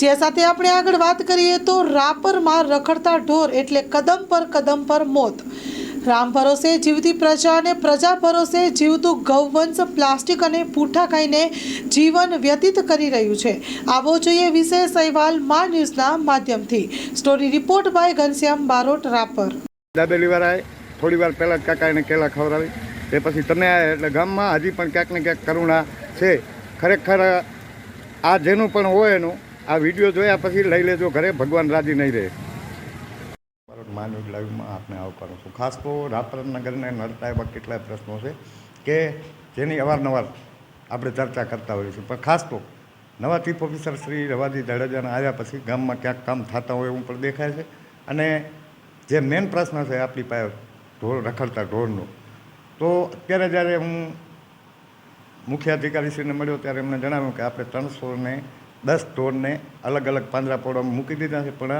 જે સાથે આપણે આગળ વાત કરીએ તો રાપરમાં રખડતા ઢોર એટલે કદમ પર કદમ પર મોત. રામ ભરોસે જીવતી પ્રજા અને પ્રજા ભરોસે જીવતું ગૌવંશ પ્લાસ્ટિક અને પૂઠા ખાઈને જીવન વ્યતીત કરી રહ્યું છે. આવો જોઈએ વિશેષ અહેવાલ મા ન્યૂઝના માધ્યમથી. Story report by Ghanshyam Barot, Rapar. Dabeli વાળાએ થોડી વાર પહેલાં જ કાકા એને કેળા ખવડાવી. તે પછી તમે આવ્યા એટલે ગામમાં હજી પણ ક્યાંક ને ક્યાંક કરુણા છે. ખરેખર આ જેનું પણ હોય એનું આ વીડિયો જોયા પછી લઈ લેજો, ઘરે ભગવાન રાજી નહીં રહે. માનવ લાઈવમાં આપને આવકારું છું. ખાસ તો રાપરનગરને નડતા એવા કેટલાય પ્રશ્નો છે કે જેની અવારનવાર આપણે ચર્ચા કરતા હોઈએ છીએ. પણ ખાસ તો નવા ચીફ ઓફિસર શ્રી રવાજી જાડેજાના આવ્યા પછી ગામમાં ક્યાંક કામ થતા હોય એવું પણ દેખાય છે. અને જે મેઇન પ્રશ્ન છે આપણી પાસે ઢોર રખડતા ઢોરનો. તો અત્યારે જ્યારે હું મુખ્ય અધિકારીશ્રીને મળ્યો ત્યારે એમને જણાવ્યું કે આપણે ત્રણસો ને દસ ઢોરને અલગ અલગ પાંજરાપોળોમાં મૂકી દીધા છે. પણ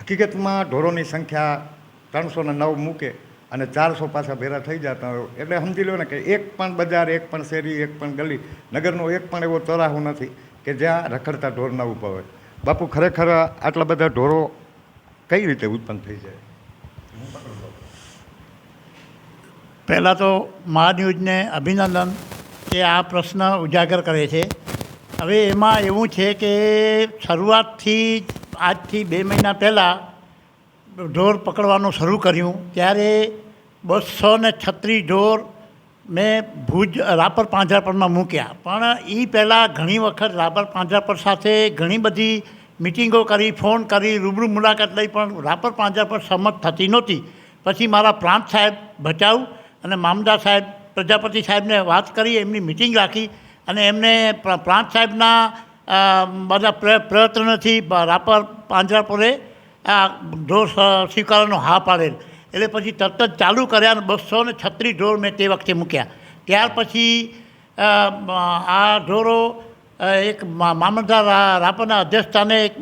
હકીકતમાં ઢોરોની સંખ્યા ત્રણસો ને નવ મૂકે અને ચારસો પાછા ભેરા થઈ જતા હોય. એટલે સમજી લો ને કે એક પણ બજાર, એક પણ શેરી, એક પણ ગલી, નગરનો એક પણ એવો ચોરાહો નથી કે જ્યાં રખડતા ઢોર ન ઊભા હોય. બાપુ, ખરેખર આટલા બધા ઢોરો કઈ રીતે ઉત્પન્ન થઈ જાય? પહેલાં તો મહા ન્યૂઝને અભિનંદન કે આ પ્રશ્ન ઉજાગર કરે છે. હવે એમાં એવું છે કે શરૂઆતથી જ આજથી બે મહિના પહેલાં ઢોર પકડવાનું શરૂ કર્યું. ત્યારે બસો ને છત્રીસ ઢોર મેં ભુજ, રાપર પાંજરાપરમાં મૂક્યા. પણ એ પહેલાં ઘણી વખત રાપર પાંજરાપર સાથે ઘણી બધી મિટિંગો કરી, ફોન કરી, રૂબરૂ મુલાકાત લઈ, પણ રાપર પાંજરાપર સંમત થતી નહોતી. પછી મારા પ્રાંત સાહેબ ભચાઉ અને મામદા સાહેબ, પ્રજાપતિ સાહેબને વાત કરી, એમની મિટિંગ રાખી. અને એમને પ્રાંત સાહેબના બધા પ્ર- પ્રયત્નોથી રાપર પાંજરાપોરે આ ઢોર સ્વીકારવાનો હા પાડેલ. એટલે પછી તરત જ ચાલુ કર્યા અને બસો ને છત્રીસ ઢોર મેં તે વખતે મૂક્યા. ત્યાર પછી આ ઢોરો એક મામલતદાર રાપરના અધ્યક્ષસ્થાને એક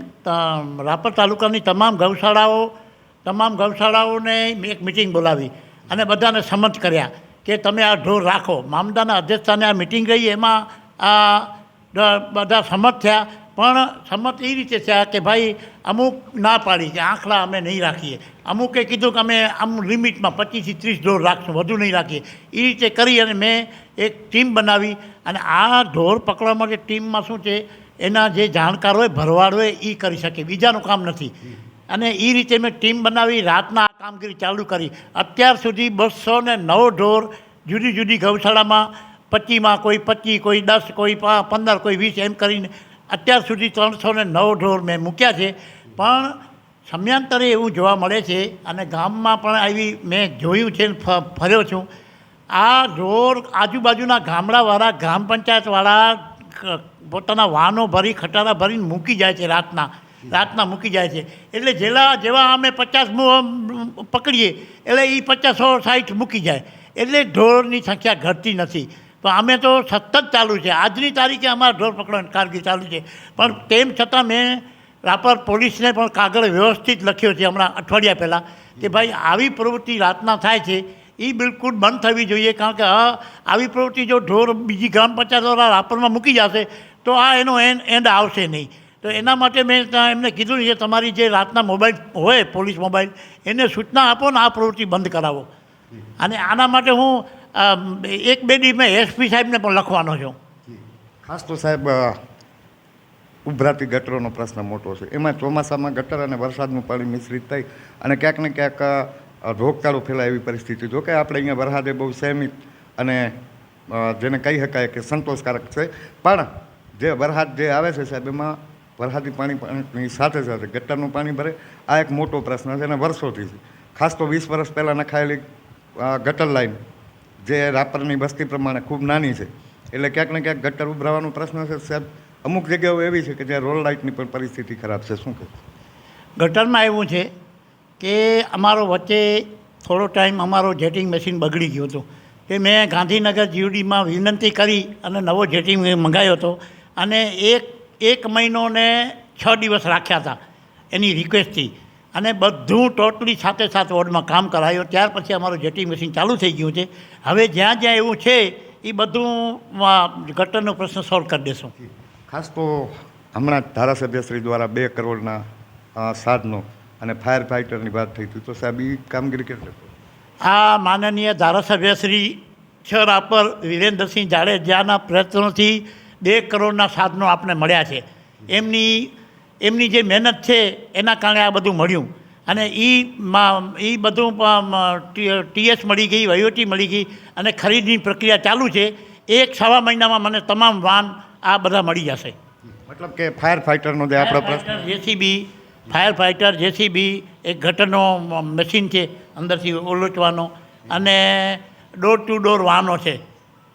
રાપર તાલુકાની તમામ ગૌશાળાઓ, તમામ ગૌશાળાઓને એક મિટિંગ બોલાવી અને બધાને સંમત કર્યા. કે તમે આ ઢોર રાખો. મામદાના અધ્યક્ષસ્થાને આ મિટિંગ ગઈ એમાં આ બધા સંમત થયા. પણ સંમત એ રીતે થયા કે ભાઈ, અમુક ના પાડી કે આંખલા અમે નહીં રાખીએ. અમુકે કીધું કે અમે આમ લિમિટમાં પચીસથી ત્રીસ ઢોર રાખશું, વધુ નહીં રાખીએ. એ રીતે કરી અને મેં એક ટીમ બનાવી. અને આ ઢોર પકડવા માટે ટીમમાં શું છે, એના જે જાણકાર હોય, ભરવાડ હોય, એ કરી શકે. બીજાનું કામ નથી. અને એ રીતે મેં ટીમ બનાવી. રાતના કામગીરી ચાલુ કરી. અત્યાર સુધી બસો ને નવ ઢોર જુદી જુદી ગૌશાળામાં પચીમાં કોઈ, પચી કોઈ, દસ કોઈ પંદર કોઈ, વીસ એમ કરીને અત્યાર સુધી ત્રણસો ને નવ ઢોર મેં મૂક્યા છે. પણ સમયાંતરે એવું જોવા મળે છે અને ગામમાં પણ આવી મેં જોયું છે ફર્યો છું. આ ઢોર આજુબાજુના ગામડાવાળા, ગ્રામ પંચાયતવાળા પોતાના વાહનો ભરી, ખટારા ભરીને મૂકી જાય છે રાતના. રાતના મૂકી જાય છે. એટલે જેલા જેવા અમે પચાસ પકડીએ, એટલે એ પચાસો સાઠ મૂકી જાય. એટલે ઢોરની સંખ્યા ઘટતી નથી. તો અમે તો સતત ચાલુ છે. આજની તારીખે અમારા ઢોર પકડવાની કારગીરી ચાલુ છે. પણ તેમ છતાં મેં રાપર પોલીસને પણ કાગળ વ્યવસ્થિત લખ્યો છે હમણાં અઠવાડિયા પહેલાં કે ભાઈ આવી પ્રવૃત્તિ રાતના થાય છે. એ બિલકુલ બંધ થવી જોઈએ. કારણ કે આવી પ્રવૃત્તિ જો ઢોર બીજી ગ્રામ પંચાયત દ્વારા રાપરમાં મૂકી જશે, તો આ એનો એન્ડ એન્ડ આવશે નહીં. તો એના માટે મેં એમને કીધું છે તમારી જે રાતના મોબાઈલ હોય, પોલીસ મોબાઈલ, એને સૂચના આપો ને આ પ્રવૃત્તિ બંધ કરાવો. અને આના માટે હું એક બે દી મેં એસપી સાહેબને પણ લખવાનો છું. ખાસ તો સાહેબ ઉભરાતી ગટરોનો પ્રશ્ન મોટો છે. એમાં ચોમાસામાં ગટર અને વરસાદનું પાણી મિશ્રિત થઈ અને ક્યાંક ને ક્યાંક રોગચાળો ફેલાય એવી પરિસ્થિતિ. જો કે આપણે અહીંયા વરસાદે બહુ સહેમિત અને જેને કહી શકાય કે સંતોષકારક છે. પણ જે વરસાદ જે આવે છે સાહેબ, એમાં વરસાદી પાણી પાણીની સાથે સાથે ગટરનું પાણી ભરે. આ એક મોટો પ્રશ્ન છે અને વર્ષોથી છે. ખાસ તો વીસ વર્ષ પહેલાં નખાયેલી ગટર લાઈન જે રાપરની વસ્તી પ્રમાણે ખૂબ નાની છે. એટલે ક્યાંક ને ક્યાંક ગટર ઉભરાવાનો પ્રશ્ન છે. સાહેબ, અમુક જગ્યાઓ એવી છે કે જ્યાં રોડ લાઇટની પણ પરિસ્થિતિ ખરાબ છે. શું કહે? ગટરમાં એવું છે કે અમારો વચ્ચે થોડો ટાઈમ અમારો જેટિંગ મશીન બગડી ગયું હતું. તે મેં ગાંધીનગર જીવડીમાં વિનંતી કરી અને નવો જેટિંગ મંગાવ્યો હતો. અને એક એક મહિનો ને છ દિવસ રાખ્યા હતા એની રિક્વેસ્ટથી. અને બધું ટોટલી સાથે સાથે વોર્ડમાં કામ કરાયું. ત્યાર પછી અમારું જેટી મશીન ચાલુ થઈ ગયું છે. હવે જ્યાં જ્યાં એવું છે એ બધું ગટરનો પ્રશ્ન સોલ્વ કરી દેશું. ખાસ તો હમણાં ધારાસભ્યશ્રી દ્વારા બે કરોડના સાધનો અને ફાયર ફાઇટરની વાત થઈ હતી. તો સાહેબ એ કામગીરી કેટલી આ માનનીય ધારાસભ્ય શ્રી છ રાપર વિરેન્દ્રસિંહ જાડેજાના પ્રયત્નોથી બે કરોડના સાધનો આપણે મળ્યા છે. એમની એમની જે મહેનત છે એના કારણે આ બધું મળ્યું. અને એ એ બધું ટીએસ મળી ગઈ વહીવટી મળી ગઈ અને ખરીદની પ્રક્રિયા ચાલુ છે. એક સવા મહિનામાં મને તમામ વાન આ બધા મળી જશે. મતલબ કે ફાયર ફાઇટરનો જે આપણો પ્રશ્ન જેસીબી ફાયર ફાઇટર જેસીબી એક ઘટનો મશીન છે અંદરથી ઓલોચવાનો અને ડોર ટુ ડોર વાહનો છે.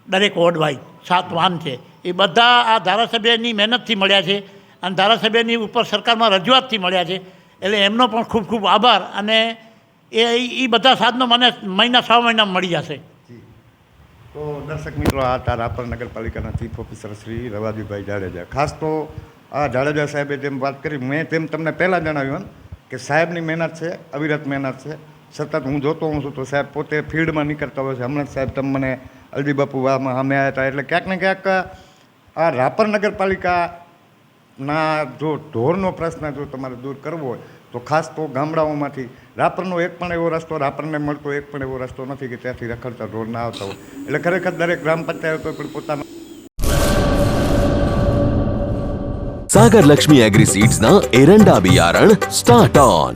દરેક વોર્ડ વાઇઝ સાત વાહન છે. એ બધા આ ધારાસભ્યની મહેનતથી મળ્યા છે અને ધારાસભ્યની ઉપર સરકારમાં રજૂઆતથી મળ્યા છે. એટલે એમનો પણ ખૂબ ખૂબ આભાર અને એ એ બધા સાધનો મને મહિના છ મહિનામાં મળી જશે. તો દર્શક મિત્રો, આ હતા રાપર નગરપાલિકાના ચીફ ઓફિસર શ્રી રવાજીભાઈ જાડેજા. ખાસ તો આ જાડેજા સાહેબે જેમ વાત કરી, મેં તેમ તમને પહેલાં જણાવ્યું કે સાહેબની મહેનત છે, અવિરત મહેનત છે. સતત હું જોતો હોઉં છું તો સાહેબ પોતે ફિલ્ડમાં નીકળતા હોય છે. હમણાં સાહેબ તમે મને અલજી બાપુ વામાં અમે આવ્યા હતા. એટલે ક્યાંક ને ક્યાંક આ રાપર નગરપાલિકાના જો ઢોરનો પ્રશ્ન જો તમારે દૂર કરવો હોય, તો ખાસ તો ગામડાઓમાંથી રાપરનો એક પણ એવો રસ્તો, રાપરને મળતો એક પણ એવો રસ્તો નથી કે ત્યાંથી રખડતા ઢોર ના આવતા હોય. એટલે ખરેખર દરેક ગ્રામ પંચાયતો પણ પોતાના સાગર લક્ષ્મી એગ્રી સીડ્સના એરંડા બિયારણ સ્ટાર્ટ ઓન